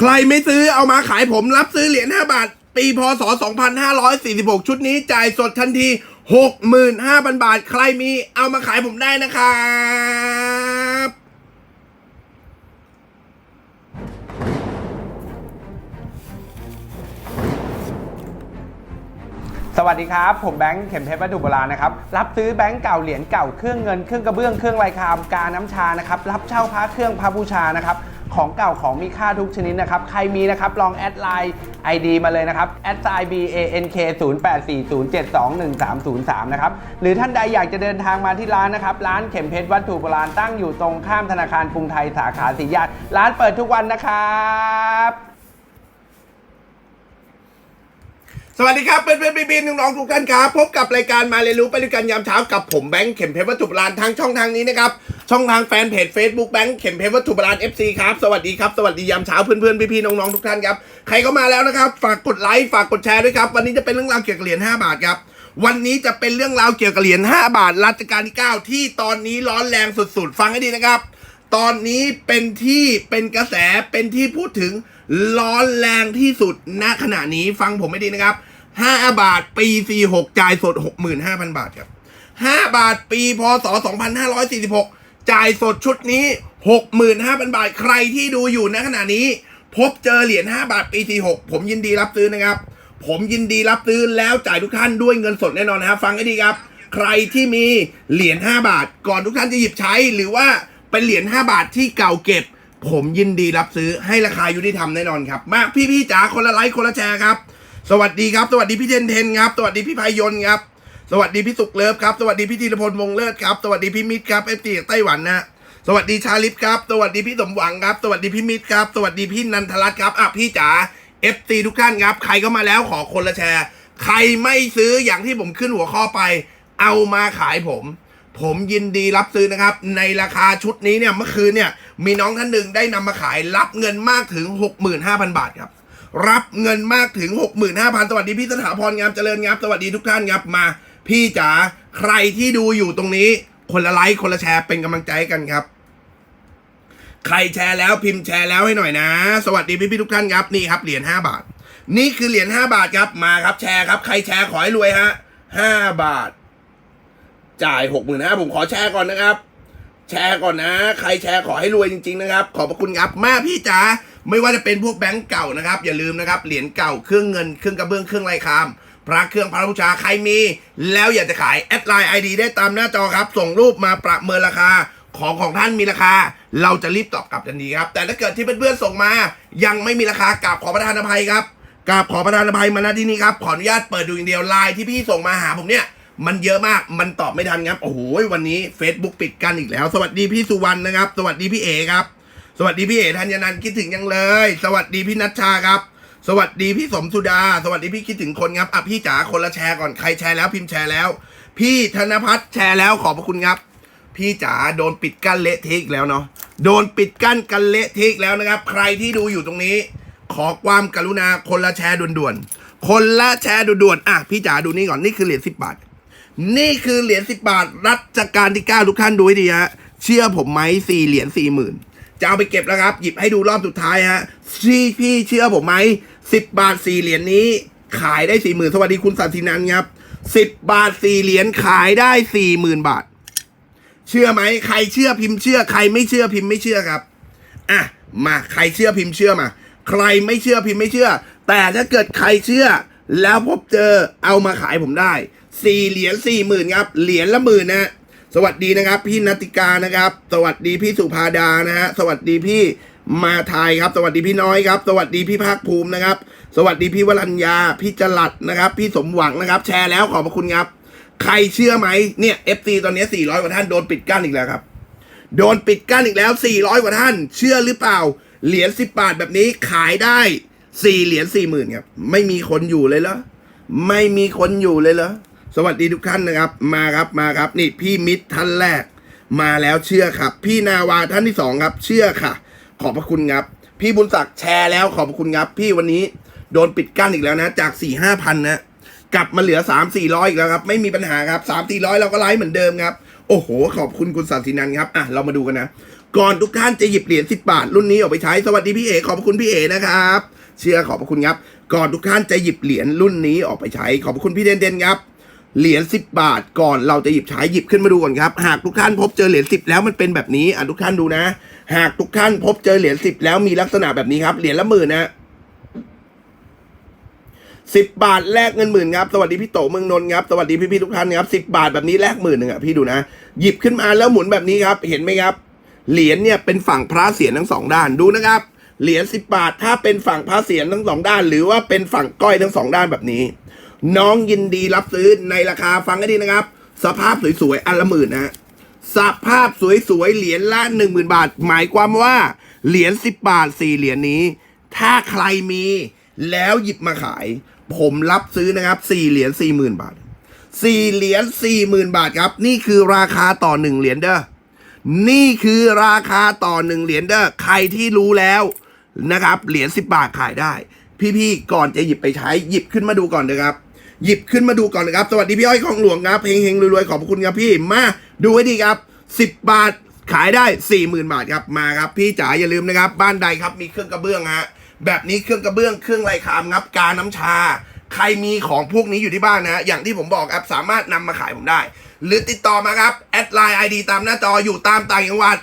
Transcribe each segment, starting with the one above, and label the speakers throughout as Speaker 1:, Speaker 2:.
Speaker 1: ใครไม่ซื้อเอามาขายผมรับซื้อเหรียญ5บาท ปีพศ 2546 ชุดนี้จ่ายสดทันที 65,000 บาท ใครมีเอามาขายผมได้นะครับ
Speaker 2: สวัสดีครับ ผมแบงค์เข็มเพชรวัตถุโบราณนะครับ รับซื้อแบงค์เก่าเหรียญเก่าเครื่องเงินเครื่องกระเบื้องเครื่องลายคามกาน้ำชานะครับ รับเช่าพระเครื่องพระบูชานะครับ ของเก่าของมีค่าทุกชนิดนะครับ ใครมีนะครับ ลองแอดไลน์ ID มาเลยนะครับแอดไซน์ B A N K 0 8 4 0 7 2 1 3 0 3 นะครับ หรือท่านใดอยากจะเดินทางมาที่ร้านนะครับ ร้านเข็มเพชรวัตถุโบราณตั้งอยู่ตรงข้ามธนาคารกรุงไทยสาขาสีย่านร้านเปิดทุกวันนะครับ
Speaker 1: สวัสดีครับเพื่อนเพื่อนๆพี่ๆน้องๆทุกท่านครับพบกับรายการมาเรียนรู้ไปด้วยกันยามเช้ากับผมแบงค์เข็มเพชรวัตถุโบราณทางช่องทางนี้นะครับช่องทางแฟนเพจ Facebook แบงค์เข็มเพชรวัตถุโบราณ FC ครับสวัสดีครับสวัสดียามเช้าเพื่อนเพื่อนๆพี่ๆน้องๆทุกท่านครับใครเข้ามาแล้วนะครับ ฝากกดไลค์ฝากกดแชร์ด้วยครับวันนี้จะเป็นเรื่องราวเกี่ยวกับเหรียญ5บาทครับวันนี้จะเป็นเรื่องราวเกี่ยวกับเหรียญ5บาทรัชกาลที่ 9 ที่ตอนนี้ร้อนแรงสุดๆ ฟังให้ดีนะครับ ตอนนี้เป็นที่เป็นกระแสเป็นที่พูดถึงร้อนแรงที่สุดณขณะนี้ฟังผมไม่ดีนะครับ 5บาท ปี46จ่ายสด65,000บาทครับ5บาทปีพศ2546จ่ายสดชุดนี้65,000บาทใครที่ดูอยู่ณขณะนี้ พบเจอเหรียญ5บาทปี46ผมยินดีรับซื้อนะครับ ผมยินดีรับซื้อแล้วจ่ายทุกท่านด้วยเงินสดแน่นอนนะครับฟังให้ดีครับ ใครที่มีเหรียญ5บาท ก่อนทุกท่านจะหยิบใช้หรือว่าเป็นเหรียญ5บาทที่เก่าเก็บ ผมยินดีรับซื้อให้ราคายุติธรรมแน่นอนครับ มากพี่ๆจ๋าคนละไลค์คนละแชร์ครับ สวัสดีครับ สวัสดีพี่เทนเทนครับ สวัสดีพี่พายนครับ สวัสดีพี่สุกเลิฟครับ สวัสดีพี่ธีรพลวงเลิศครับ สวัสดีพี่มิตรครับเอฟซีจากไต้หวันนะสวัสดีชาลิฟครับ สวัสดีพี่สมหวังครับ สวัสดีพี่มิตรครับ สวัสดีพี่นันทรัตน์ครับ อะพี่จ๋าเอฟซีทุกท่านครับ ใครเข้ามาแล้วขอคนละแชร์ ใครไม่ซื้ออย่างที่ผมขึ้นหัวข้อไป เอามาขายผม ผมยินดีรับซื้อนะครับ ในราคาชุดนี้เนี่ยเมื่อคืนเนี่ยมีน้องท่านหนึ่งได้นำมาขายรับเงินมากถึง 65,000 บาทครับ รับเงินมากถึง 65,000 สวัสดีพี่สถาพรงามเจริญครับ สวัสดีทุกท่านครับมา พี่จ๋าใครที่ดูอยู่ตรงนี้ คนละไลค์คนละแชร์เป็นกำลังใจกันครับ ใครแชร์แล้วพิมพ์แชร์แล้วให้หน่อยนะ สวัสดีพี่พี่ๆทุกท่านครับนี่ครับเหรียญ5บาท นี่คือเหรียญ5บาทครับมาครับแชร์ครับใครแชร์ขอให้รวยฮะ5บาท จ่ายหกหมื่นห้าผมขอแชร์ก่อนนะครับ แชร์ก่อนนะ ใครแชร์ขอให้รวยจริง ๆ นะครับ ขอบพระคุณครับมาพี่จ๋า ไม่ว่าจะเป็นพวกแบงก์เก่านะครับ อย่าลืมนะครับเหรียญเก่าเครื่องเงินเครื่องกระเบื้องเครื่องลายคามพระเครื่องพระบูชาใครมี แล้วอยากจะขายแอดไลน์ไอดีได้ตามหน้าจอครับ ส่งรูปมาประเมินราคาของของท่านมีราคา เราจะรีบตอบกลับทันทีครับ แต่ถ้าเกิดที่เพื่อนๆส่งมา ยังไม่มีราคากราบขอประทานอภัยครับกราบขอประทานอภัยมาณที่นี้ครับขออนุญาตเปิดดูอย่างเดียวไลน์ที่พี่ส่งมาหาผมเนี่ยมันเยอะมากมันตอบไม่ทันครับโอ้โหวันนี้ Facebook ปิดกันอีกแล้ว สวัสดีพี่สุวรรณนะครับ สวัสดีพี่เอครับ สวัสดีพี่เอธัญนันท์คิดถึงยังเลย สวัสดีพี่นัชชาครับ สวัสดีพี่สมสุดา สวัสดีพี่คิดถึงคนครับอะพี่จ๋าคนละแชร์ก่อนใครแชร์แล้วพิมพ์แชร์แล้ว พี่ธนพัฒน์แชร์แล้วขอบพระคุณครับ พี่จ๋าโดนปิดกั้นเละเทะอีกแล้วเนาะโดนปิดกั้นกันเละเทะอีกแล้วนะครับ ใครที่ดูอยู่ตรงนี้ ขอความกรุณาคนละแชร์ด่วนๆคนละแชร์ด่วนๆอะพี่จ๋าดูนี่ก่อนนี่คือเหรียญสิบบาทนี่คือเหรียญสิบบาทรัชกาลที่เก้าทุกท่านดูให้ดีฮะเชื่อผมไหมสี่เหรียญสี่หมื่น จะเอาไปเก็บแล้วครับ หยิบให้ดูรอบสุดท้ายฮะพี่พี่เชื่อผมไหมสิบบาทสี่เหรียญนี้ ขายได้สี่หมื่นสวัสดีคุณสันตินันครับสิบบาทสี่เหรียญขายได้สี่หมื่นบาท เชื่อไหมใครเชื่อพิมพ์เชื่อ ใครไม่เชื่อพิมพ์ไม่เชื่อครับอะมาใครเชื่อพิมพ์เชื่อมา ใครไม่เชื่อพิมพ์ไม่เชื่อ แต่ถ้าเกิดใครเชื่อ แล้วพบเจอเอามาขายผมได้สี่เหรียญสี่หมื่นครับเหรียญละหมื่นนะ สวัสดีนะครับ พี่นติกานะครับ สวัสดีพี่สุภาดานะฮะสวัสดีพี่มาไทยครับ สวัสดีพี่น้อยครับ สวัสดีพี่ภาคภูมินะครับ สวัสดีพี่วรัญญาพี่จรัดนะครับ พี่สมหวังนะครับ แชร์แล้วขอบพระคุณครับ ใครเชื่อไหมเนี่ยเอฟซีตอนนี้ 400 กว่าท่านโดนปิดกั้นอีกแล้วครับ โดนปิดกั้นอีกแล้ว 400 กว่าท่าน เชื่อหรือเปล่า เหรียญ10 บาทแบบนี้ขายได้4เหรียญ4 0,000ครับไม่มีคนอยู่เลยเหรอไม่มีคนอยู่เลยเหรอ สวัสดีทุกท่านนะครับ มาครับมาครับ นี่พี่มิตรท่านแรก มาแล้วเชื่อครับ พี่นาวาท่านที่สองครับ เชื่อค่ะ ขอบพระคุณครับ พี่บุญศักดิ์แชร์แล้วขอบพระคุณครับ พี่วันนี้โดนปิดกั้นอีกแล้วนะ จาก4 5พันนะกลับมาเหลือ3 4 0 0อีกแล้วครับ ไม่มีปัญหาครับ3 4 0 0เราก็ไลฟ์เหมือนเดิมครับ โอ้โห ขอบคุณคุณสันตินันท์ครับอะเรามาดูกันนะก่อนทุกท่านจะหยิบเหรียญสิบบาท รุ่นนี้ออกไปใช้สวัสดีพี่เอขอบพระคุณพี่เอนะครับ เชื่อขอบพระคุณครับ ก่อนทุกท่านจะหยิบเหรียญรุ่นนี้ออกไปใช้ขอบพระคุณพี่เดนเดนครับ เหรียญสิบบาทก่อนเราจะหยิบใช้หยิบขึ้นมาดูก่อนครับ หากทุกท่านพบเจอเหรียญสิบแล้วมันเป็นแบบนี้อะทุกท่านดูนะ หากทุกท่านพบเจอเหรียญสิบแล้วมีลักษณะแบบนี้ครับ เหรียญละหมื่นนะสิบบาทแลกเงินหมื่นครับสวัสดีพี่โตเมืองนนท์ครับสวัสดีพี่พี่ๆทุกท่านครับสิบบาทแบบนี้แลกหมื่นหนึ่งอะพี่ดูนะ หยิบขึ้นมาแล้วหมุนแบบนี้ครับ เห็นไหมครับ เหรียญเนี่ยเป็นฝั่งพระเสียรทั้งสองด้านดูนะครับ เหรียญสิบบาทถ้าเป็นฝั่งพระเสียรทั้งสองด้าน หรือว่าเป็นฝั่งก้อยทั้งสองด้านแบบนี้ น้องยินดีรับซื้อในราคาฟังให้ดีนะครับ สภาพสวยๆอันละหมื่นนะสภาพสวยๆเหรียญละหนึ่งหมื่นบาท หมายความว่าเหรียญสิบบาทสี่เหรียญนี้ ถ้าใครมีแล้วหยิบมาขาย ผมรับซื้อนะครับสี่เหรียญสี่หมื่นบาทสี่เหรียญสี่หมื่นบาทครับ นี่คือราคาต่อหนึ่งเหรียญเด้อนี่คือราคาต่อหนึ่งเหรียญเด้อใครที่รู้แล้วนะครับ เหรียญสิบบาทขายได้ พี่ๆก่อนจะหยิบไปใช้หยิบขึ้นมาดูก่อนนะครับ หยิบขึ้นมาดูก่อนนะครับ สวัสดีพี่อ้อยของหลวงครับเฮงรวยๆ ขอบคุณครับพี่มาดูให้ดีครับสิบบาทขายได้สี่หมื่นบาทครับมาครับ พี่จ๋าอย่าลืมนะครับ บ้านใดครับมีเครื่องกระเบื้องฮะแบบนี้เครื่องกระเบื้องเครื่องไรคามครับกาน้ำชา ใครมีของพวกนี้อยู่ที่บ้านนะอย่างที่ผมบอกครับสามารถนำมาขายผมได้ หรือติดต่อมาครับแอดไลน์ไอดีตามหน้าจออยู่ตามต่างจังหวัด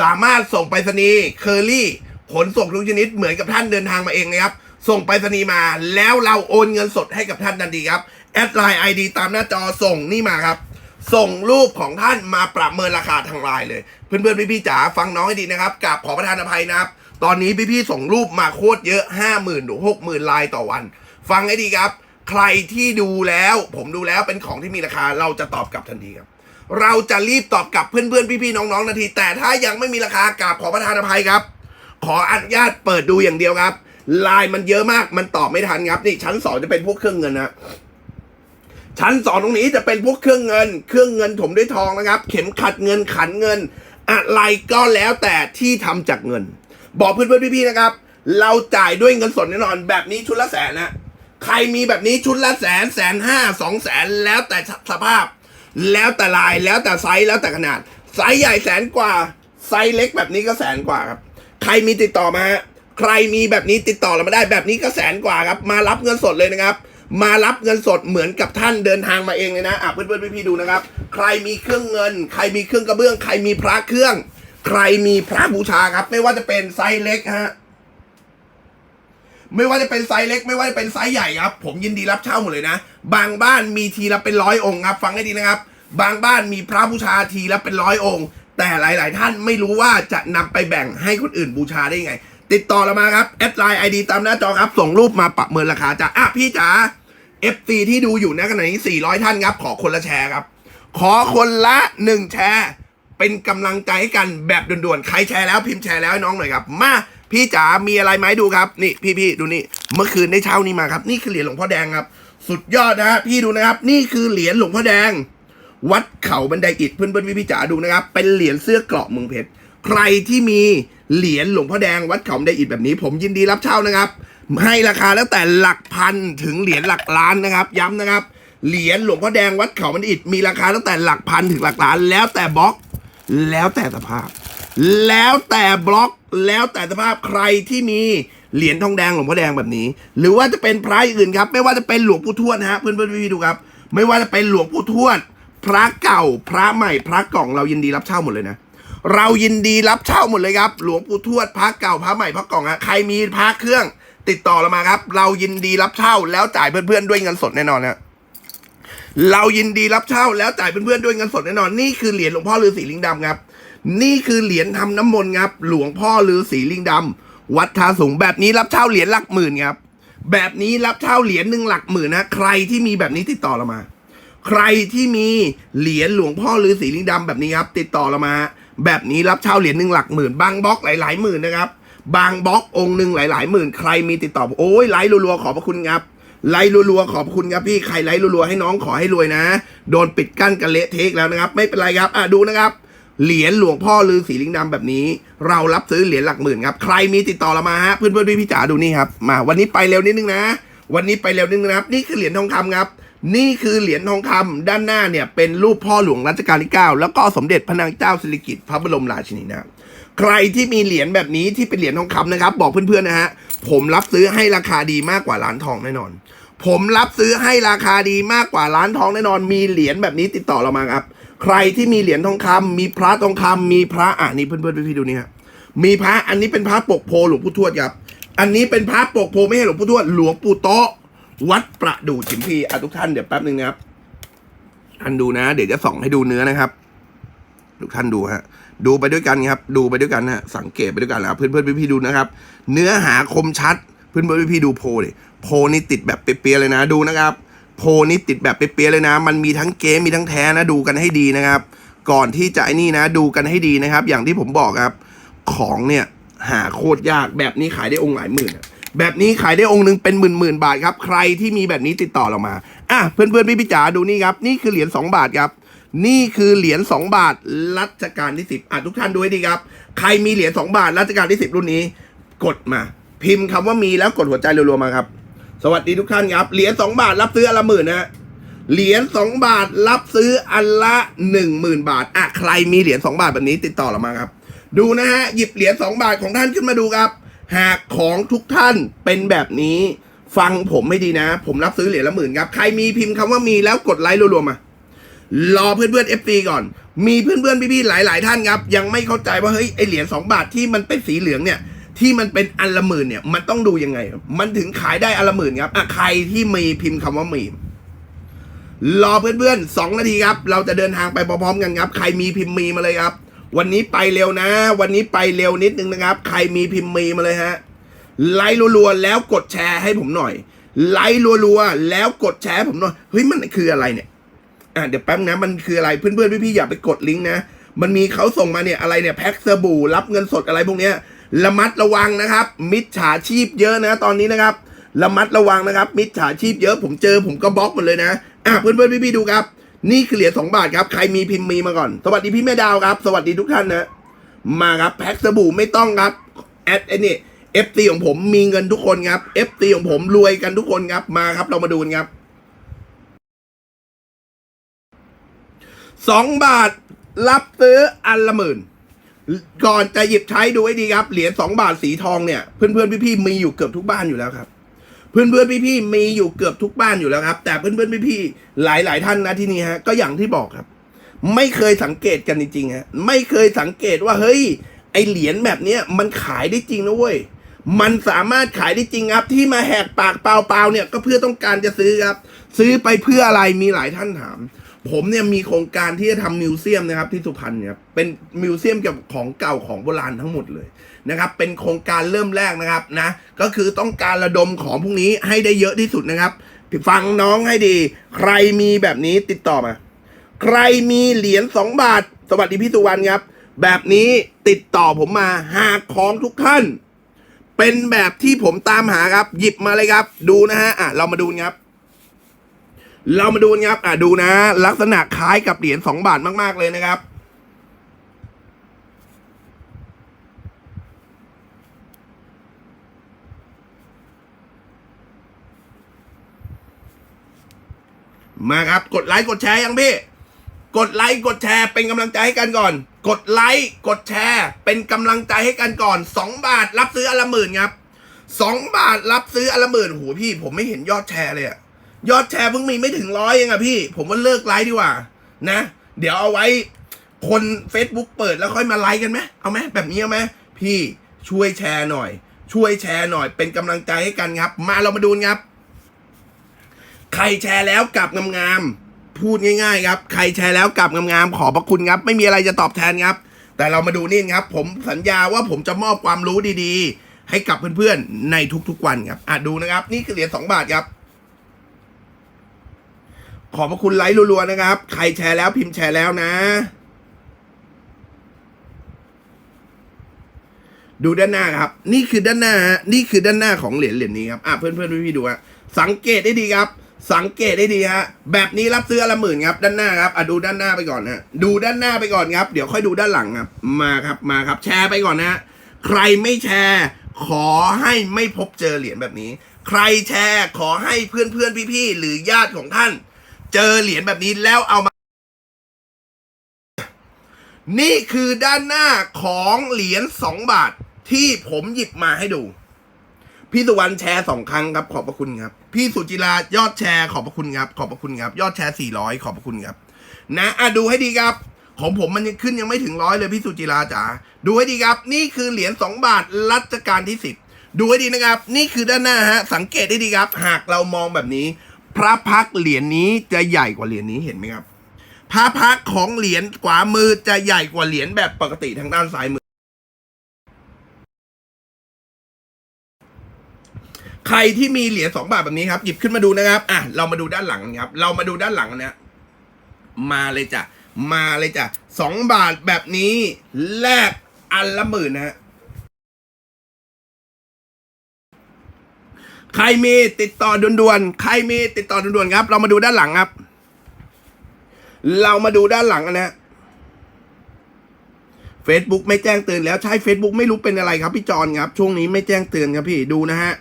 Speaker 1: สามารถส่งไปรษณีย์เคอรี่ขนส่งทุกชนิดเหมือนกับท่านเดินทางมาเองนะครับ ส่งไปรษณีย์มาแล้วเราโอนเงินสดให้กับท่านทันทีครับ แอดไลน์ไอดีตามหน้าจอส่งนี่มาครับ ส่งรูปของท่านมาประเมินราคาทางไลน์เลย เพื่อนๆ พี่ๆจ๋าฟังน้องให้ดีนะครับกับขอประทานอภัยนะครับ ตอนนี้พี่ๆส่งรูปมาโคตรเยอะห้าหมื่นหรือหกหมื่นลายต่อวัน ฟังให้ดีครับ ใครที่ดูแล้ว ผมดูแล้วเป็นของที่มีราคาเราจะตอบกลับทันทีครับ เราจะรีบตอบกลับเพื่อนๆพี่ๆน้องๆนาที แต่ถ้ายังไม่มีราคากราบขอประทานอภัยครับ ขออนุญาตเปิดดูอย่างเดียวครับ ลน์มันเยอะมากมันตอบไม่ทันครับนี่ชั้นสองจะเป็นพวกเครื่องเงินนะชั้นสองตรงนี้จะเป็นพวกเครื่องเงิน เครื่องเงินถมด้วยทองนะครับ เข็มขัดเงินขันเงิน อะไรก็แล้วแต่ที่ทำจากเงิน บอกเพื่อนๆพี่ๆนะครับ เราจ่ายด้วยเงินสดแน่นอน แบบนี้ชุดละแสนนะใครมีแบบนี้ชุดละแสนแสนห้าสองแสนแล้วแต่สภาพ แล้วแต่ลายแล้วแต่ไซส์แล้วแต่ขนาด ไซส์ใหญ่แสนกว่าไซส์เล็กแบบนี้ก็แสนกว่าครับ ใครมีติดต่อมาฮะ ใครมีแบบนี้ติดต่อเรามาได้แบบนี้ก็แสนกว่าครับ มารับเงินสดเลยนะครับ มารับเงินสดเหมือนกับท่านเดินทางมาเองเลยนะอะเพื่อนๆพี่ๆดูนะครับ ใครมีเครื่องเงิน ใครมีเครื่องกระเบื้อง ใครมีพระเครื่อง ใครมีพระบูชาครับ ไม่ว่าจะเป็นไซส์เล็กฮะไม่ว่าจะเป็นไซส์เล็ก ไม่ว่าจะเป็นไซส์ใหญ่ครับผมยินดีรับเช่าหมดเลยนะ บางบ้านมีทีละเป็นร้อยองค์ครับ ฟังให้ดีนะครับ บางบ้านมีพระบูชาทีละเป็นร้อยองค์ แต่หลาย ๆ ท่านไม่รู้ว่าจะนำไปแบ่งให้คนอื่นบูชาได้ยังไง ติดต่อเรามาครับแอดไลน์ไอดีตามหน้าจอครับ ส่งรูปมาประเมินราคาจ้ะอะพี่จ๋า FC ที่ดูอยู่นะขณะนี้ 400 ท่านครับ ขอคนละแชร์ครับ ขอคนละหนึ่งแชร์เป็นกำลังใจให้กันแบบด่วนๆ ใครแชร์แล้วพิมพ์แชร์แล้วให้น้องหน่อยครับ มาพี่จ๋า มีอะไรไหมดูครับ นี่พี่ๆดูนี่ เมื่อคืนได้เช่านี่มาครับ นี่คือเหรียญหลวงพ่อแดงครับ สุดยอดนะฮะพี่ดูนะครับ นี่คือเหรียญหลวงพ่อแดง วัดเขาบันไดอิฐเพื่อนๆพี่จ๋าดูนะครับ เป็นเหรียญเสื้อเกราะเมืองเพชร ใครที่มี เหรียญหลวงพ่อแดงวัดเขาไดอิฐแบบนี้ผมยินดีรับเช่านะครับ ให้ราคาตั้งแต่หลักพันถึงเหรียญหลักล้านนะครับ ย้ำนะครับ เหรียญหลวงพ่อแดงวัดเขาบันอิฐมีราคาตั้งแต่หลักพันถึงหลักล้าน แล้วแต่บล็อก แล้วแต่สภาพ แล้วแต่บล็อกแล้วแต่สภาพใครที่มีเหรียญทองแดงหลวงพ่อแดงแบบนี้ หรือว่าจะเป็นพระอย่างอื่นครับ ไม่ว่าจะเป็นหลวงปู่ทวดนะฮะเพื่อนๆพี่ๆดูครับ ไม่ว่าจะเป็นหลวงปู่ทวดพระเก่าพระใหม่พระกล่องเรายินดีรับเช่าหมดเลยนะ เรายินดีรับเช่าหมดเลยครับ หลวงปู่ทวดพระเก่าพระใหม่พระกล่องฮะใครมีพระเครื่อง ติดต่อเรามาครับ เรายินดีรับเช่าแล้วจ่ายเพื่อนๆด้วยเงินสดแน่นอนนะเรายินดีรับเช่าแล้วจ่ายเพื่อนๆด้วยเงินสดแน่นอนนี่คือเหรียญหลวงพ่อฤาษีลิงดำครับ นี่คือเหรียญทำน้ำมนต์ครับ หลวงพ่อฤาษีลิงดำวัดท่าสูงแบบนี้รับเช่าเหรียญหลักหมื่นครับแบบนี้รับเช่าเหรียญหนึ่งหลักหมื่นนะใครที่มีแบบนี้ติดต่อเรามา ใครที่มีเหรียญหลวงพ่อฤาษีลิงดำแบบนี้ครับ ติดต่อเรามา แบบนี้รับเช่าเหรียญหนึ่งหลักหมื่น บางบล็อกหลาย ๆ หมื่นนะครับ บางบล็อกองค์หนึ่งหลาย ๆ หมื่น ใครมีติดต่อ โอ้ยไลค์รัวๆขอบพระคุณครับ ไลค์รัวๆขอบคุณครับพี่ ใครไลค์รัวๆให้น้องขอให้รวยนะ โดนปิดกั้นกันเละเทะแล้วนะครับ ไม่เป็นไรครับ อะดูนะครับ เหรียญหลวงพ่อฤาษีลิงดำแบบนี้ เรารับซื้อเหรียญหลักหมื่นครับ ใครมีติดต่อเรามาฮะ เพื่อนๆพี่พี่ๆจ๋าดูนี่ครับ มาวันนี้ไปเร็วนิดนึงนะ วันนี้ไปเร็วนิดนึงนะครับ นี่คือเหรียญทองคำครับ นี่คือเหรียญทองคำด้านหน้าเนี่ยเป็นรูปพ่อหลวงรัชกาลที่ 9 แล้วก็สมเด็จพระนางเจ้าสิริกิติ์พระบรมราชินีนาใครที่มีเหรียญแบบนี้ที่เป็นเหรียญทองคำนะครับ บอกเพื่อนๆนะฮะผมรับซื้อให้ราคาดีมากกว่าร้านทองแน่นอน ผมรับซื้อให้ราคาดีมากกว่าร้านทองแน่นอน มีเหรียญแบบนี้ติดต่อเรามาครับ ใครที่มีเหรียญทองคำมีพระทองคำมีพระอะนี่เพื่อนๆพี่ๆดูนี่ฮะมีพระอันนี้เป็นพระปกโพหลวงปู่ทวดครับอันนี้เป็นพระปกโพไม่ใช่หลวงปู่ทวดหลวงปู่โตะ วัดประดู่ฉิมพีอะทุกท่านเดี๋ยวแป๊บหนึ่งนะครับท่านดูนะ เดี๋ยวจะส่องให้ดูเนื้อนะครับ ทุกท่านดูฮะดูไปด้วยกันครับ ดูไปด้วยกันนะสังเกตไปด้วยกันนะครับเพื่อนเพื่อนๆพี่ๆดูนะครับ เนื้อหาคมชัด เพื่อนเพื่อนๆพี่ๆดูโพลดิโพลนี่ติดแบบเปียๆเลยนะดูนะครับ โพลนี่ติดแบบเปียๆเลยนะ มันมีทั้งเก๊มีทั้งแท้นะ ดูกันให้ดีนะครับ ก่อนที่จะไอ้นี่นะ ดูกันให้ดีนะครับ อย่างที่ผมบอกครับ ของเนี่ยหาโคตรยากแบบนี้ขายได้องค์หลายหมื่นอะ แบบนี้ขายได้องค์หนึ่งเป็นหมื่นหมื่นบาทครับ ใครที่มีแบบนี้ติดต่อเรามา อะเพื่อนเพื่อนพี่พี่จ๋าดูนี่ครับ นี่คือเหรียญ2บาทครับ นี่คือเหรียญ2บาทรัชกาลที่ 10อะทุกท่านดูให้ดีครับ ใครมีเหรียญ2บาทรัชกาลที่ 10 รุ่นนี้ กดมา พิมพ์คำว่ามีแล้วกดหัวใจรัวๆมาครับ สวัสดีทุกท่านครับ เหรียญ2บาทรับซื้ออันละหมื่นนะฮะเหรียญ2บาทรับซื้ออันละ 10,000 บาทอะใครมีเหรียญ2บาทแบบนี้ติดต่อเรามาครับ ดูนะฮะหยิบเหรียญ2บาทของท่านขึ้นมาดูครับ หากของทุกท่านเป็นแบบนี้ ฟังผมไม่ดีนะ ผมรับซื้อเหรียญละหมื่นครับ ใครมีพิมพ์คำว่ามีแล้วกดไลค์รัวๆมารอเพื่อนๆ FP ก่อน มีเพื่อนๆพี่ๆหลาย ๆ ท่านครับ ยังไม่เข้าใจว่าเฮ้ยไอเหรียญ2บาทที่มันเป็นสีเหลืองเนี่ย ที่มันเป็นอันละหมื่นเนี่ย มันต้องดูยังไง มันถึงขายได้อันละหมื่นครับอะใครที่มีพิมพ์คำว่ามีรอเพื่อนๆสองนาทีครับ เราจะเดินทางไปพร้อมๆกันครับ ใครมีพิมพ์มีมาเลยครับ วันนี้ไปเร็วนะ วันนี้ไปเร็วนิดนึงนะครับ ใครมีพิมพ์มีมาเลยฮะ ไลค์รัวๆแล้วกดแชร์ให้ผมหน่อย ไลค์รัวๆแล้วกดแชร์ให้ผมหน่อย เฮ้ยมันคืออะไรเนี่ย อะเดี๋ยวแป๊บนะมันคืออะไรเพื่อนๆพี่ๆอย่าไปกดลิงก์นะ มันมีเขาส่งมาเนี่ยอะไรเนี่ยแพ็คสบู่รับเงินสดอะไรพวกเนี้ยระมัดระวังนะครับ มิจฉาชีพเยอะนะตอนนี้นะครับ ระมัดระวังนะครับ มิจฉาชีพเยอะผมเจอผมก็บล็อกหมดเลยนะ อะเพื่อนๆพี่ๆดูครับ นี่คือเหรียญสองบาทครับ ใครมีพิมพ์มีมาก่อน สวัสดีพี่แม่ดาวครับ สวัสดีทุกท่านนะ มาครับแพ็คสบู่ไม่ต้องครับ แอดไอ้นี่เอฟซีของผมมีเงินทุกคนครับเอฟซีของผมรวยกันทุกคนครับ มาครับเรามาดูกันครับสองบาทรับซื้ออันละหมื่น ก่อนจะหยิบใช้ดูให้ดีครับ เหรียญสองบาทสีทองเนี่ย เพื่อนเพื่อนๆพี่ๆ มีอยู่เกือบทุกบ้านอยู่แล้วครับ เพื่อนเพื่อนๆพี่ๆมีอยู่เกือบทุกบ้านอยู่แล้วครับ แต่เพื่อนเพื่อนๆพี่ๆหลายท่านนะที่นี่ฮะก็อย่างที่บอกครับ ไม่เคยสังเกตกันจริงๆฮะไม่เคยสังเกตว่าเฮ้ย ไอเหรียญแบบเนี้ยมันขายได้จริงนะเว้ยมันสามารถขายได้จริงครับ ที่มาแหกปากเปล่าๆเนี่ยก็เพื่อต้องการจะซื้อครับ ซื้อไปเพื่ออะไรมีหลายท่านถาม ผมเนี่ยมีโครงการที่จะทำมิวเซียมนะครับที่สุพรรณเนี่ยเป็นมิวเซียมเกี่ยวกับของเก่าของโบราณทั้งหมดเลยนะครับ เป็นโครงการเริ่มแรกนะครับนะ ก็คือต้องการระดมของพวกนี้ให้ได้เยอะที่สุดนะครับฟังน้องให้ดี ใครมีแบบนี้ติดต่อมา ใครมีเหรียญสองบาท สวัสดีพี่สุวรรณครับ แบบนี้ติดต่อผมมาหากของทุกท่าน เป็นแบบที่ผมตามหาครับ หยิบมาเลยครับ ดูนะฮะอะเรามาดูครับ เรามาดูกันครับ อะดูนะ ลักษณะคล้ายกับเหรียญสองบาทมากๆเลยนะครับ มาครับ กดไลค์กดแชร์ยังพี่ กดไลค์กดแชร์เป็นกำลังใจให้กันก่อน กดไลค์กดแชร์ เป็นกำลังใจให้กันก่อนสองบาทรับซื้ออละหมื่นครับสองบาทรับซื้ออละหมื่นโหพี่ ผมไม่เห็นยอดแชร์เลยอะ ยอดแชร์เพิ่งมีไม่ถึงร้อยเองอะพี่ ผมว่าเลิกไลค์ดีกว่า นะ เดี๋ยวเอาไว้คน Facebook เปิดแล้วค่อยมาไลค์กันไหมเอาไหมแบบนี้เอาไหมพี่ช่วยแชร์หน่อย ช่วยแชร์หน่อย เป็นกำลังใจให้กันครับ มาเรามาดูกันครับ ใครแชร์แล้วกลับงามๆพูดง่าย ๆ ครับ ใครแชร์แล้วกลับงามๆขอบพระคุณครับ ไม่มีอะไรจะตอบแทนครับ แต่เรามาดูนี่ครับ ผมสัญญาว่าผมจะมอบความรู้ดีๆ ให้กับเพื่อนๆในทุกๆวันครับอะดูนะครับ นี่คือเหรียญสองบาทครับ ขอบพระคุณไลค์รัวๆนะครับ ใครแชร์แล้วพิมพ์แชร์แล้วนะ ดูด้านหน้าครับ นี่คือด้านหน้า นี่คือด้านหน้าของเหรียญเหรียญนี้ครับ อะเพื่อนเพื่อนพี่ๆดูฮะสังเกตได้ดีครับ สังเกตได้ดีฮะแบบนี้รับซื้อละหมื่นครับ ด้านหน้าครับอะดูด้านหน้าไปก่อนนะดูด้านหน้าไปก่อนครับ เดี๋ยวค่อยดูด้านหลังครับ มาครับมาครับ แชร์ไปก่อนนะใครไม่แชร์ ขอให้ไม่พบเจอเหรียญแบบนี้ ใครแชร์ขอให้เพื่อนเพื่อนพี่ๆหรือญาติของท่าน เจอเหรียญแบบนี้แล้วเอามา นี่คือด้านหน้าของเหรียญสองบาทที่ผมหยิบมาให้ดู พี่สุวรรณแชร์สองครั้งครับ ขอบพระคุณครับ พี่สุจิรายอดแชร์ขอบพระคุณครับ ขอบพระคุณครับ ยอดแชร์สี่ร้อยขอบพระคุณครับ นะอะดูให้ดีครับของผมมันยังขึ้นยังไม่ถึงร้อยเลยพี่สุจิราจ๋าดูให้ดีครับ นี่คือเหรียญสองบาทรัชกาลที่สิบดูให้ดีนะครับ นี่คือด้านหน้าฮะสังเกตให้ดีครับ หากเรามองแบบนี้ พระพักเหรียญนี้จะใหญ่กว่าเหรียญนี้เห็นไหมครับ พระพักของเหรียญขวามือจะใหญ่กว่าเหรียญแบบปกติทางด้านซ้ายมือ ใครที่มีเหรียญสองบาทแบบนี้ครับ หยิบขึ้นมาดูนะครับ อะเรามาดูด้านหลังครับ เรามาดูด้านหลังกันนะมาเลยจ้ะมาเลยจ้ะสองบาทแบบนี้แลกอันละหมื่นนะฮะ ใครมีติดต่อด่วนๆ ใครมีติดต่อด่วนๆครับ เรามาดูด้านหลังครับ เรามาดูด้านหลังนะ Facebook ไม่แจ้งเตือนแล้วใช้ Facebook ไม่รู้เป็นอะไรครับพี่จอนครับ ช่วงนี้ไม่แจ้งเตือนครับพี่ดูนะฮะ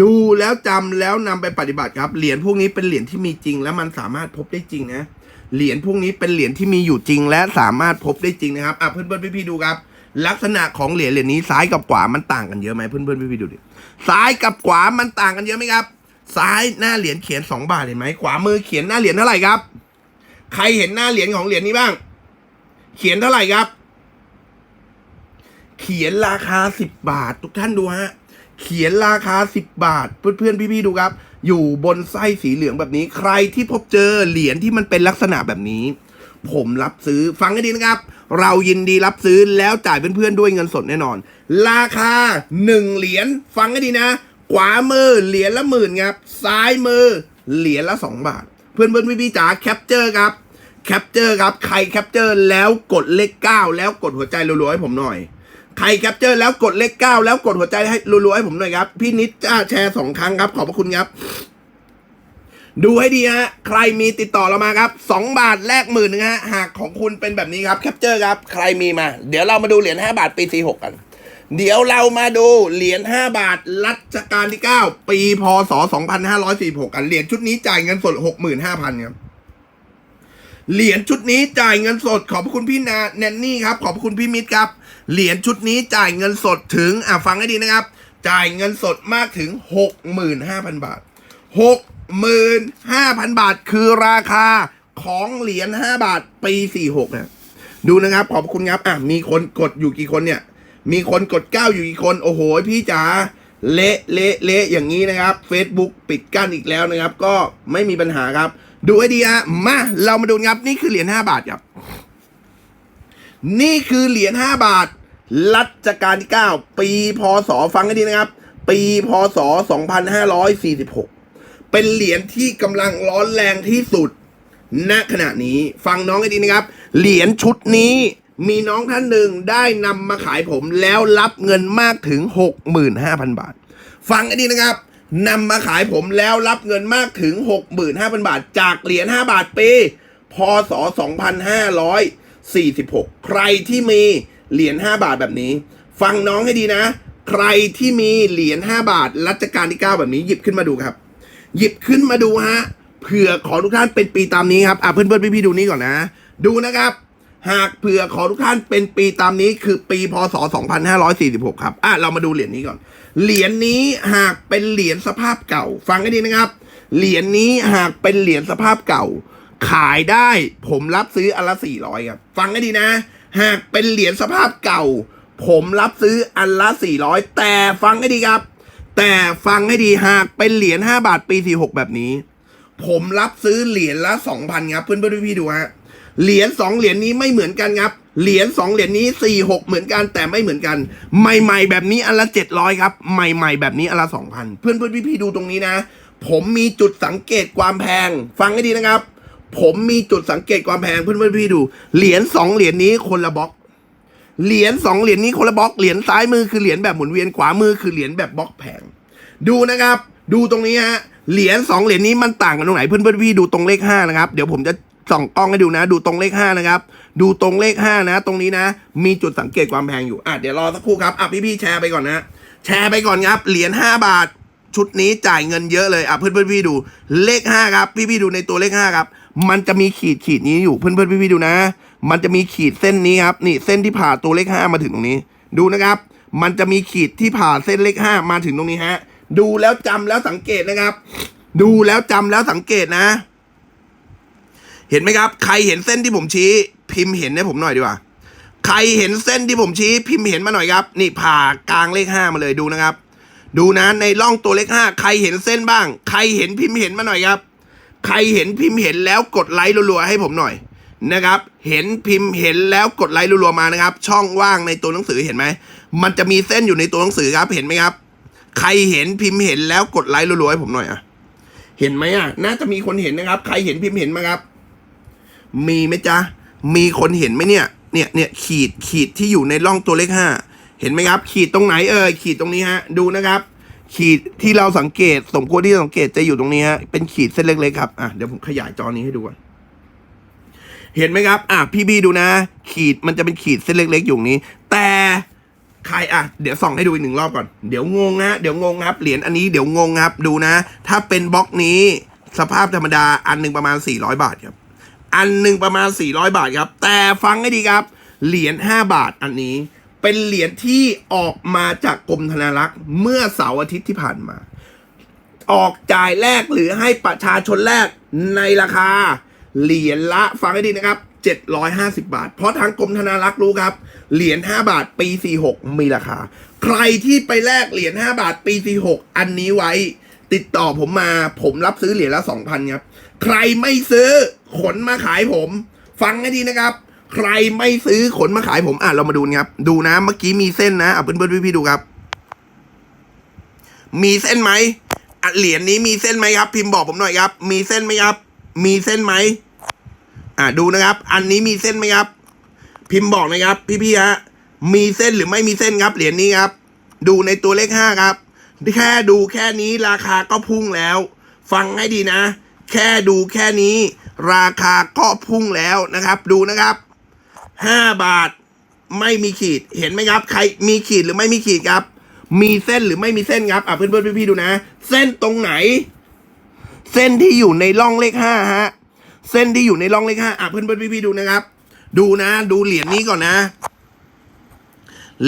Speaker 1: ดูแล้วจำแล้วนำไปปฏิบัติครับ เหรียญพวกนี้เป็นเหรียญที่มีจริง และมันสามารถพบได้จริงนะ เหรียญพวกนี้เป็นเหรียญที่มีอยู่จริง และสามารถพบได้จริงนะครับ อะเพื่อนๆพี่ๆดูครับ ลักษณะของเหรียญเหรียญนี้ซ้ายกับขวามันต่างกันเยอะไหมเพื่อนๆพี่ๆดูดิ ซ้ายกับขวามันต่างกันเยอะไหมครับ ซ้ายหน้าเหรียญเขียนสองบาทเห็นไหมขวามือเขียนหน้าเหรียญเท่าไหร่ครับ ใครเห็นหน้าเหรียญของเหรียญนี้บ้าง เขียนเท่าไหร่ครับ เขียนราคาสิบบาท ทุกท่านดูฮะ เขียนราคาสิบบาท เพื่อนๆพี่ๆดูครับ อยู่บนไส้สีเหลืองแบบนี้ ใครที่พบเจอเหรียญที่มันเป็นลักษณะแบบนี้ ผมรับซื้อฟังให้ดีนะครับ เรายินดีรับซื้อแล้วจ่ายเพื่อนๆด้วยเงินสดแน่นอน ราคาหนึ่งเหรียญฟังให้ดีนะ ขวามือเหรียญละหมื่นครับซ้ายมือเหรียญละสองบาท เพื่อนๆพี่ๆจ๋าแคปเจอร์ครับแคปเจอร์ครับ ใครแคปเจอร์แล้วกดเลขเก้าแล้วกดหัวใจรัวๆให้ผมหน่อย ใครแคปเจอร์แล้วกดเลขเก้าแล้วกดหัวใจให้รัวๆให้ผมหน่อยครับ พี่นิดจ้าแชร์สองครั้งครับ ขอบพระคุณครับ ดูให้ดีฮะ ใครมีติดต่อเรามาครับสองบาทแลกหมื่นหนึงฮะ หากของคุณเป็นแบบนี้ครับแคปเจอร์ครับ ใครมีมา เดี๋ยวเรามาดูเหรียญห้าบาทปีสี่หกกัน เดี๋ยวเรามาดูเหรียญห้าบาทรัชกาลที่เก้าปีพศสองพันห้าร้อยสี่หกกัน เหรียญชุดนี้จ่ายเงินสดหกหมื่นห้าพันครับเหรียญชุดนี้จ่ายเงินสดขอบพระคุณพี่นาแนนนี่ครับ ขอบพระคุณพี่มิตรครับ เหรียญชุดนี้จ่ายเงินสดถึงอะฟังให้ดีนะครับ จ่ายเงินสดมากถึงหกหมื่นห้าพันบาทหกหมื่นห้าพันบาทคือราคาของเหรียญห้าบาทปีสี่หกนะดูนะครับ ขอบคุณครับอะมีคนกดอยู่กี่คนเนี่ย มีคนกดเก้าอยู่กี่คน โอ้โห พี่จ๋าเละเละเละอย่างนี้นะครับ Facebook ปิดกั้นอีกแล้วนะครับ ก็ไม่มีปัญหาครับ ดูให้ดีฮะมาเรามาดูครับ นี่คือเหรียญห้าบาทครับ นี่คือเหรียญห้าบาท รัชกาลที่ 9 ปีพศฟังให้ดีนะครับ ปีพศ 2546 เป็นเหรียญที่กำลังร้อนแรงที่สุดณขณะนี้ฟังน้องให้ดีนะครับ เหรียญชุดนี้มีน้องท่านหนึ่งได้นำมาขายผมแล้วรับเงินมากถึง 65,000 บาท ฟังให้ดีนะครับนำมาขายผมแล้วรับเงินมากถึง 65,000 บาท จากเหรียญ5บาทปีพศ 2546 ใครที่มี เหรียญ5บาทแบบนี้ ฟังน้องให้ดีนะ ใครที่มีเหรียญ5บาทรัชกาลที่ 9 แบบนี้หยิบขึ้นมาดูครับ หยิบขึ้นมาดูฮะเผื่อขอทุกท่านเป็นปีตามนี้ครับอะเพื่อนๆพี่ๆดูนี้ก่อนนะ ดูนะครับ หากเผื่อขอทุกท่านเป็นปีตามนี้คือปีพศ 2546 ครับอะเรามาดูเหรียญนี้ก่อน เหรียญนี้หากเป็นเหรียญสภาพเก่า ฟังให้ดีนะครับ เหรียญนี้หากเป็นเหรียญสภาพเก่า ขายได้ผมรับซื้ออันละ400ครับฟังให้ดีนะ หากเป็นเหรียญสภาพเก่า ผมรับซื้ออันละ 400 แต่ฟังให้ดีครับ แต่ฟังให้ดีหากเป็นเหรียญ5บาทปี 46 แบบนี้ ผมรับซื้อเหรียญละ 2,000 ครับ เพื่อนๆพี่ๆดูฮะเหรียญสองเหรียญนี้ไม่เหมือนกันครับเหรียญสองเหรียญนี้สี่หกเหมือนกันแต่ไม่เหมือนกัน ใหม่ ๆ แบบนี้อันละเจ็ดร้อยครับ ใหม่ ๆ แบบนี้อันละสองพันเพื่อนเพื่อนพี่ๆดูตรงนี้นะ ผมมีจุดสังเกตความแพง ฟังให้ดีนะครับ ผมมีจุดสังเกตความแพงเพื่อนเพื่อนพี่ดู เหรียญสองเหรียญนี้คนละบล็อก เหรียญสองเหรียญนี้คนละบล็อก เหรียญซ้ายมือคือเหรียญแบบหมุนเวียนขวามือคือเหรียญแบบบล็อกแผง ดูนะครับ ดูตรงนี้ฮะ เหรียญสองเหรียญนี้มันต่างกันตรงไหนเพื่อนเพื่อนพี่ดูตรงเลขห้านะครับ เดี๋ยวผมจะส่องกล้องให้ดูนะ ดูตรงเลขห้านะครับ ดูตรงเลขห้านะ ตรงนี้นะ มีจุดสังเกตความแพงอยู่อะเดี๋ยวรอสักครู่ครับอะพี่ๆแชร์ไปก่อนนะแชร์ไปก่อนครับเหรียญห้าบาทชุดนี้จ่ายเงินเยอะเลยอะเพื่อนเพื่อนพี่ดูเลขห้าครับ พี่พี่ดูในตัวเลขห้าครับมันจะมีขีดขีดนี้อยู่เพื่อนเพื่อนพี่พี่ดูนะ มันจะมีขีดเส้นนี้ครับนี่เส้นที่ผ่าตัวเลขห้ามาถึงตรงนี้ ดูนะครับ มันจะมีขีดที่ผ่าเส้นเลขห้ามาถึงตรงนี้ฮะ ดูแล้วจำแล้วสังเกตนะครับ ดูแล้วจำแล้วสังเกตนะ เห็นไหมครับ ใครเห็นเส้นที่ผมชี้ พิมพ์เห็นให้ผมหน่อยดีกว่าใครเห็นเส้นที่ผมชี้พิมพ์เห็นมาหน่อยครับ นี่ผ่ากลางเลขห้ามาเลยดูนะครับ ดูนะในร่องตัวเลขห้าใครเห็นเส้นบ้าง ใครเห็นพิมพ์เห็นมาหน่อยครับ ใครเห็นพิมพ์เห็นแล้วกดไลค์รัวๆให้ผมหน่อยนะครับ เห็นพิมพ์เห็นแล้วกดไลค์รัวๆมานะครับ ช่องว่างในตัวหนังสือเห็นไหมมันจะมีเส้นอยู่ในตัวหนังสือครับ เห็นไหมครับ ใครเห็นพิมพ์เห็นแล้วกดไลค์รัวๆให้ผมหน่อยอะเห็นไหมอะ น่าจะมีคนเห็นนะครับ ใครเห็นพิมพ์เห็นไหมครับ มีไหมจ๊ะ มีคนเห็นไหมเนี่ย เนี่ยเนี่ยขีดขีดที่อยู่ในร่องตัวเลขห้า เห็นไหมครับ ขีดตรงไหนเอ่ยขีดตรงนี้ฮะ ดูนะครับ ขีดที่เราสังเกต สมควรที่สังเกตจะอยู่ตรงนี้ฮะเป็นขีดเส้นเล็กๆครับอะเดี๋ยวผมขยายจอนี้ให้ดูก่อนเห็นไหมครับ อะพี่บีดูนะ ขีดมันจะเป็นขีดเส้นเล็ก ๆ อยู่นี้ แต่ใครอะเดี๋ยวส่องให้ดูอีกหนึ่งรอบก่อนเดี๋ยวงงฮะเดี๋ยวงงครับเหรียญอันนี้เดี๋ยวงงครับดูนะ ถ้าเป็นบล็อกนี้สภาพธรรมดาอันหนึ่งประมาณ 400 บาทครับ อันหนึ่งประมาณ 400 บาทครับ แต่ฟังให้ดีครับ เหรียญ5บาทอันนี้ เป็นเหรียญที่ออกมาจากกรมธนารักษ์เมื่อเสาร์อาทิตย์ที่ผ่านมา ออกจ่ายแรกหรือให้ประชาชนแรกในราคา เหรียญละฟังให้ดีนะครับ750 บาท เพราะทางกรมธนารักษ์รู้ครับ เหรียญ 5 บาทปี 46 มีราคา ใครที่ไปแลกเหรียญ 5 บาทปี 46 อันนี้ไว้ ติดต่อผมมา ผมรับซื้อเหรียญละ 2,000 ครับ ใครไม่ซื้อ ขนมาขายผม ฟังให้ดีนะครับ ใครไม่ซื้อขนมาขายผมอะเรามาดูนะครับ ดูนะ เมื่อกี้มีเส้นนะอะเพื่อนๆพี่ๆดูครับ มีเส้นไหมอะเหรียญนี้มีเส้นไหมครับ พิมพ์บอกผมหน่อยครับ มีเส้นไหมครับ มีเส้นไหมอะดูนะครับ อันนี้มีเส้นไหมครับ พิมพ์บอกนะครับ พี่ๆฮะมีเส้นหรือไม่มีเส้นครับ เหรียญนี้ครับ ดูในตัวเลขห้าครับแค่ดูแค่นี้ราคาก็พุ่งแล้ว ฟังให้ดีนะ แค่ดูแค่นี้ ราคาก็พุ่งแล้วนะครับ ดูนะครับ ห้าบาท ไม่มีขีด เห็นไหมครับ ใครมีขีดหรือไม่มีขีดครับ มีเส้นหรือไม่มีเส้นครับ อะเพื่อนๆพี่ๆดูนะ เส้นตรงไหน เส้นที่อยู่ในร่องเลขห้าฮะ เส้นที่อยู่ในร่องเลขห้าอะเพื่อนเพื่อนพี่ๆดูนะครับ ดูนะ ดูเหรียญนี้ก่อนนะ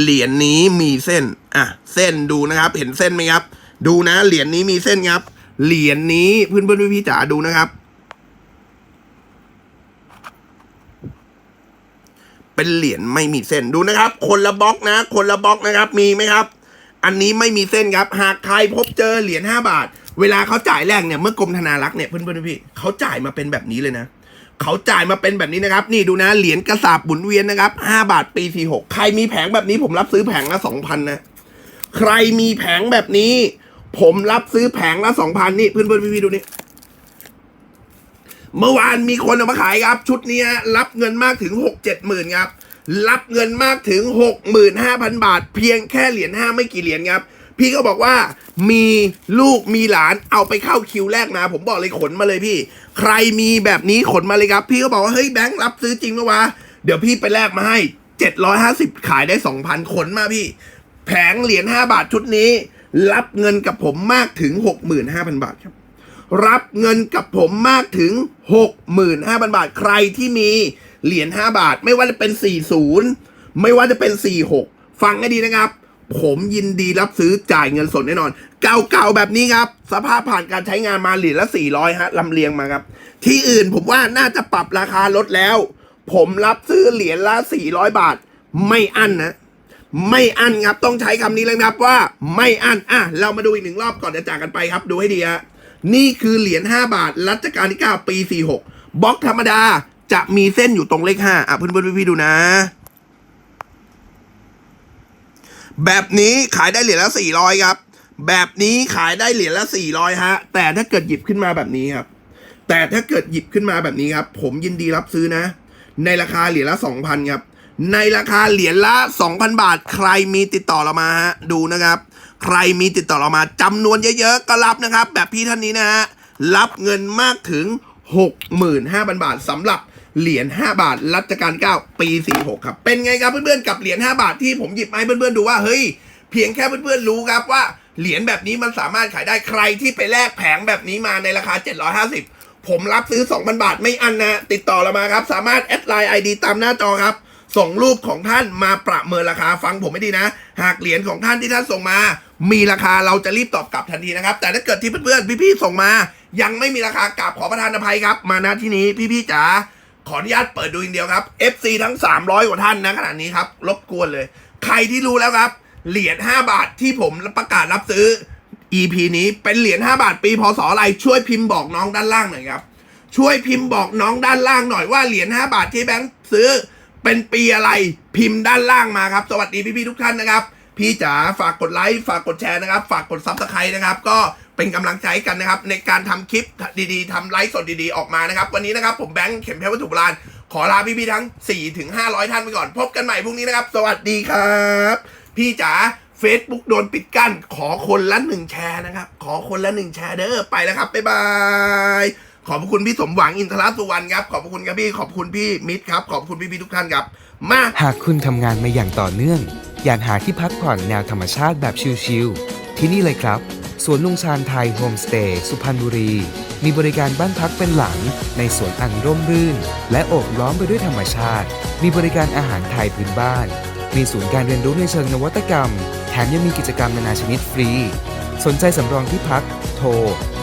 Speaker 1: เหรียญนี้มีเส้น อะ เส้นดูนะครับ เห็นเส้นไหมครับ ดูนะ เหรียญนี้มีเส้นครับ เหรียญนี้เพื่อนเพื่อนพี่ๆจ๋าดูนะครับ เป็นเหรียญไม่มีเส้นดูนะครับ คนละบล็อกนะ คนละบล็อกนะครับมีไหมครับ อันนี้ไม่มีเส้นครับ หากใครพบเจอเหรียญห้าบาท เวลาเขาจ่ายแรกเนี่ยเมื่อกรมธนารักษ์เนี่ยเพื่อนเพื่อนพี่เขาจ่ายมาเป็นแบบนี้เลยนะเขาจ่ายมาเป็นแบบนี้นะครับ นี่ดูนะเหรียญกระสาบหมุนเวียนนะครับห้าบาทปีสี่หกใครมีแผงแบบนี้ผมรับซื้อแผงละสองพันนะใครมีแผงแบบนี้ ผมรับซื้อแผงละสองพันนี่เพื่อนเพื่อนพี่ๆดูนี่ เมื่อวานมีคนเอามาขายครับ ชุดนี้รับเงินมากถึงหกเจ็ดหมื่นครับ รับเงินมากถึงหกหมื่นห้าพันบาท เพียงแค่เหรียญห้าไม่กี่เหรียญครับ พี่ก็บอกว่ามีลูกมีหลานเอาไปเข้าคิวแรกมา ผมบอกเลยขนมาเลยพี่ ใครมีแบบนี้ขนมาเลยครับ พี่ก็บอกว่าเฮ้ยแบงค์รับซื้อจริงปะวะเดี๋ยวพี่ไปแลกมาให้เจ็ดร้อยห้าสิบขายได้สองพันขนมาพี่ แผงเหรียญห้าบาทชุดนี้ รับเงินกับผมมากถึงหกหมื่นห้าพันบาทครับ รับเงินกับผมมากถึง 65,000 บาท ใครที่มีเหรียญ5บาท ไม่ว่าจะเป็น 40 ไม่ว่าจะเป็น 46 ฟังให้ดีนะครับ ผมยินดีรับซื้อจ่ายเงินสดแน่นอน เก่าๆแบบนี้ครับ สภาพผ่านการใช้งานมาเหรียญละ 400 ฮะลำเลียงมาครับ ที่อื่นผมว่าน่าจะปรับราคาลดแล้ว ผมรับซื้อเหรียญละ 400 บาท ไม่อั้นนะไม่อั้นครับ ต้องใช้คำนี้เลยนะครับว่าไม่อั้นอะเรามาดูอีกหนึ่งรอบก่อนจะจากกันไปครับ ดูให้ดีฮะ นี่คือเหรียญ5บาท รัชกาลที่ 9 ปี 46 บล็อกธรรมดาจะมีเส้นอยู่ตรงเลข 5 อะเพื่อนๆพี่ๆดูนะ แบบนี้ขายได้เหรียญละ 400 ครับ แบบนี้ขายได้เหรียญละ 400 ฮะ แต่ถ้าเกิดหยิบขึ้นมาแบบนี้ครับ แต่ถ้าเกิดหยิบขึ้นมาแบบนี้ครับ ผมยินดีรับซื้อนะ ในราคาเหรียญละ 2,000 ครับ ในราคาเหรียญละ 2,000 บาท ใครมีติดต่อเรามาฮะ ดูนะครับ ใครมีติดต่อเรามาจำนวนเยอะๆ ก็รับนะครับ แบบพี่ท่านนี้นะฮะรับเงินมากถึง 65,000 บาทสำหรับเหรียญ5บาทรัชกาล9ปี 46 ครับ เป็นไงครับเพื่อนๆกับเหรียญ5บาทที่ผมหยิบมาให้เพื่อนๆดูว่าเฮ้ยเพียงแค่เพื่อนๆรู้ครับว่าเหรียญแบบนี้มันสามารถขายได้ใครที่ไปแลกแผงแบบนี้มาในราคา 750 ผมรับซื้อ 2,000 บาทไม่อันนะ ติดต่อเรามาครับ สามารถแอดไลน์ ID ตามหน้าจอครับ ส่งรูปของท่านมาประเมินราคาฟังผมไม่ดีนะ หากเหรียญของท่านที่ท่านส่งมา มีราคาเราจะรีบตอบกลับทันทีนะครับ แต่ถ้าเกิดที่เพื่อนๆพี่ๆส่งมา ยังไม่มีราคากราบขอประทานอภัยครับ มาณที่นี้พี่ๆจ๋าขออนุญาตเปิดดูอย่างเดียวครับ FC ทั้ง 300 กว่าท่านนะขณะนี้ครับรบกวนเลย ใครที่รู้แล้วครับ เหรียญ5บาทที่ผมประกาศรับซื้อ EP นี้เป็นเหรียญ5บาทปีพศอะไรช่วยพิมพ์บอกน้องด้านล่างหน่อยครับช่วยพิมพ์บอกน้องด้านล่างหน่อยว่าเหรียญ5บาทที่แบงค์ซื้อ เป็นปีอะไรพิมพ์ด้านล่างมาครับ สวัสดีพี่ๆทุกท่านนะครับ พี่จ๋าฝากกดไลค์ฝากกดแชร์นะครับ ฝากกดซับสไครต์นะครับ ก็เป็นกำลังใจกันนะครับ ในการทำคลิปดีๆทำไลฟ์สดดีๆออกมานะครับ วันนี้นะครับผมแบงค์เข็มเพชรวัตถุโบราณขอลาพี่ๆทั้ง 4 ถึง 500 ท่านไปก่อน พบกันใหม่พรุ่งนี้นะครับ สวัสดีครับ พี่จ๋า Facebook โดนปิดกั้น ขอคนละหนึ่งแชร์นะครับ ขอคนละหนึ่งแชร์เด้อไปแล้วครับ บ๊ายบาย ขอบพระคุณพี่สมหวังอินทรสุวรรณครับ ขอบพระคุณครับพี่ ขอบคุณพี่มิตรครับ ขอบคุณพี่ๆทุกท่านครับ มา
Speaker 3: หากคุณทำงานมาอย่างต่อเนื่อง อยากหาที่พักผ่อนแนวธรรมชาติแบบชิลๆ ที่นี่เลยครับ สวนลุงชานไทยโฮมสเตย์สุพรรณบุรี มีบริการบ้านพักเป็นหลัง ในสวนอันร่มรื่น และโอบล้อมไปด้วยธรรมชาติ มีบริการอาหารไทยพื้นบ้าน มีศูนย์การเรียนรู้ในเชิงนวัตกรรม แถมยังมีกิจกรรมนานาชนิดฟรี สนใจสำรองที่พัก โทร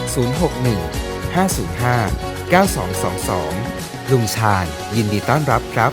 Speaker 3: 061 505 9222 ลุงชาญยินดีต้อนรับครับ